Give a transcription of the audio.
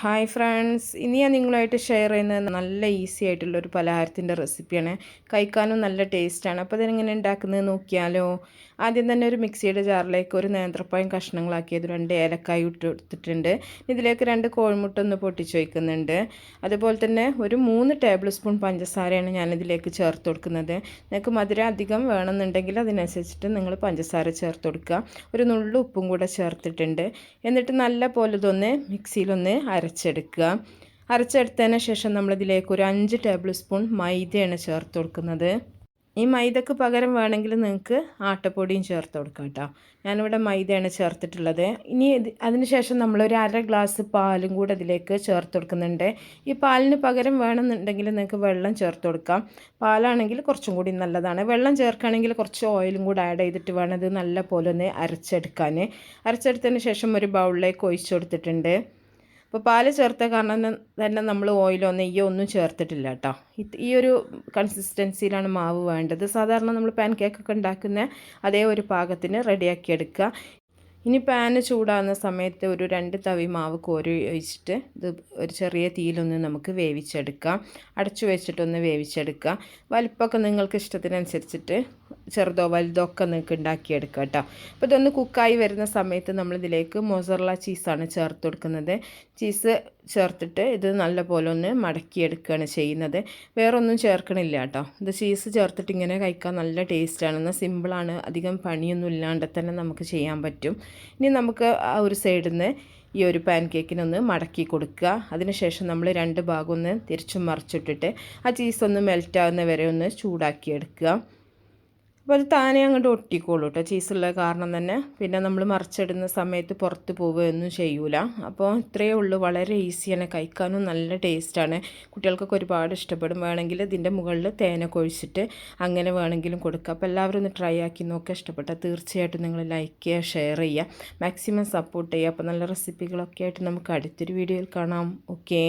Hi friends ഇനി ഞാൻ നിങ്ങളുമായിട്ട് ഷെയർ ചെയ്യുന്നത് നല്ല ഈസി ആയിട്ടുള്ള ഒരു പലഹാരത്തിന്റെ റെസിപ്പിയാണ് കഴിക്കാനും നല്ല ടേസ്റ്റാണ് അപ്പോൾ അതെങ്ങനെ ഉണ്ടാക്കുന്നത് നോക്കിയാലോ. ആദ്യം തന്നെ ഒരു മിക്സിയുടെ ജാറിലേക്ക് ഒരു നേന്ത്രപ്പായം കഷ്ണങ്ങളാക്കിയത് രണ്ട് ഏലക്കായ ഇട്ട് കൊടുത്തിട്ടുണ്ട്. ഇതിലേക്ക് രണ്ട് കോഴിമുട്ട ഒന്ന് പൊട്ടിച്ച് വയ്ക്കുന്നുണ്ട് അതുപോലെ തന്നെ ഒരു മൂന്ന് ടേബിൾ സ്പൂൺ പഞ്ചസാരയാണ് ഞാനിതിലേക്ക് ചേർത്ത് കൊടുക്കുന്നത്. നിങ്ങൾക്ക് മധുരം അധികം വേണമെന്നുണ്ടെങ്കിൽ അതിനനുസരിച്ചിട്ട് നിങ്ങൾ പഞ്ചസാര ചേർത്ത് കൊടുക്കുക. ഒരു നുള്ളു ഉപ്പും കൂടെ ചേർത്തിട്ടുണ്ട്. എന്നിട്ട് നല്ല പോലെ ഇതൊന്ന് മിക്സിയിലൊന്ന് അരച്ചെടുക്കുക. അരച്ചെടുത്തതിന് ശേഷം നമ്മളിതിലേക്ക് ഒരു അഞ്ച് ടേബിൾ സ്പൂൺ മൈദയാണ് ചേർത്ത് കൊടുക്കുന്നത്. ഈ മൈദക്ക് പകരം വേണമെങ്കിൽ നിങ്ങൾക്ക് ആട്ടപ്പൊടിയും ചേർത്ത് കൊടുക്കാം കേട്ടോ. ഞാനിവിടെ മൈദയാണ് ചേർത്തിട്ടുള്ളത്. ഇനി അതിന് ശേഷം നമ്മളൊരു അര ഗ്ലാസ് പാലും കൂടെ അതിലേക്ക് ചേർത്ത് കൊടുക്കുന്നുണ്ട്. ഈ പാലിന് പകരം വേണമെന്നുണ്ടെങ്കിൽ നിങ്ങൾക്ക് വെള്ളം ചേർത്ത് കൊടുക്കാം. പാലാണെങ്കിൽ കുറച്ചും കൂടി നല്ലതാണ്. വെള്ളം ചേർക്കുകയാണെങ്കിൽ കുറച്ച് ഓയിലും കൂടെ ആഡ് ചെയ്തിട്ട് വേണം ഇത് നല്ല പോലെ ഒന്ന് അരച്ചെടുക്കാൻ. അരച്ചെടുത്തതിന് ശേഷം ഒരു ബൗളിലേക്ക് ഒഴിച്ചു കൊടുത്തിട്ടുണ്ട്. അപ്പോൾ പാൽ ചേർത്ത കാരണം തന്നെ നമ്മൾ ഓയിലോ നെയ്യോ ഒന്നും ചേർത്തിട്ടില്ല കേട്ടോ ഈ ഒരു കൺസിസ്റ്റൻസിയിലാണ് മാവ് വേണ്ടത്. സാധാരണ നമ്മൾ പാൻ കേക്കൊക്കെ ഉണ്ടാക്കുന്ന അതേ ഒരു പാകത്തിന് റെഡിയാക്കി എടുക്കുക. ഇനി പാന് ചൂടാകുന്ന സമയത്ത് ഒരു രണ്ട് തവി മാവ് കോരി ഒഴിച്ചിട്ട് ഇത് ഒരു ചെറിയ തീയിലൊന്ന് നമുക്ക് വേവിച്ചെടുക്കാം. അടച്ചു വെച്ചിട്ടൊന്ന് വേവിച്ചെടുക്കാം. വലിപ്പമൊക്കെ നിങ്ങൾക്ക് ഇഷ്ടത്തിനനുസരിച്ചിട്ട് ചെറുതോ വലുതോ ഒക്കെ നിങ്ങൾക്ക് ഉണ്ടാക്കിയെടുക്കാം കേട്ടോ. അപ്പോൾ ഇതൊന്ന് കുക്കായി വരുന്ന സമയത്ത് നമ്മളിതിലേക്ക് മൊസറല ചീസാണ് ചേർത്ത് കൊടുക്കുന്നത്. ചീസ് ചേർത്തിട്ട് ഇത് നല്ല പോലെ ഒന്ന് മടക്കിയെടുക്കുകയാണ് ചെയ്യുന്നത്. വേറൊന്നും ചേർക്കണില്ല കേട്ടോ. ഇത് ചീസ് ചേർത്തിട്ട് ഇങ്ങനെ കഴിക്കാൻ നല്ല ടേസ്റ്റാണ്. എന്നാൽ സിമ്പിളാണ്. അധികം പണിയൊന്നും ഇല്ലാണ്ട് തന്നെ നമുക്ക് ചെയ്യാൻ പറ്റും. ഇനി നമുക്ക് ആ ഒരു സൈഡിൽ നിന്ന് ഈ ഒരു പാൻ കേക്കിനൊന്ന് മടക്കി കൊടുക്കുക. അതിനുശേഷം നമ്മൾ രണ്ട് ഭാഗം ഒന്ന് തിരിച്ചും മറിച്ചിട്ടിട്ട് ആ ചീസ് ഒന്ന് മെൽറ്റ് വരെ ഒന്ന് ചൂടാക്കിയെടുക്കുക. അപ്പോൾ അത് താനേ അങ്ങോട്ട് ഒട്ടിക്കോളൂ കേട്ടോ ചീസുള്ള കാരണം തന്നെ. പിന്നെ നമ്മൾ മറിച്ചിടുന്ന സമയത്ത് പുറത്ത് പോവുകയൊന്നും ചെയ്യൂല. അപ്പോൾ ഇത്രയേ ഉള്ളൂ. വളരെ ഈസിയാണ് കഴിക്കാനും നല്ല ടേസ്റ്റാണ് കുട്ടികൾക്കൊക്കെ ഒരുപാട് ഇഷ്ടപ്പെടും. വേണമെങ്കിൽ ഇതിന്റെ മുകളിൽ തേനൊക്കെ കൊഴിച്ചിട്ട് അങ്ങനെ വേണമെങ്കിലും കൊടുക്കുക അപ്പോൾ എല്ലാവരും ഒന്ന് ട്രൈ ആക്കി നോക്കുക. ഇഷ്ടപ്പെട്ടാൽ തീർച്ചയായിട്ടും നിങ്ങൾ ലൈക്ക് ചെയ്യുക ഷെയർ ചെയ്യുക. മാക്സിമം സപ്പോർട്ട് ചെയ്യുക. അപ്പോൾ നല്ല റെസിപ്പികളൊക്കെ ആയിട്ട് നമുക്ക് അടുത്തൊരു വീഡിയോയിൽ കാണാം. ഓക്കേ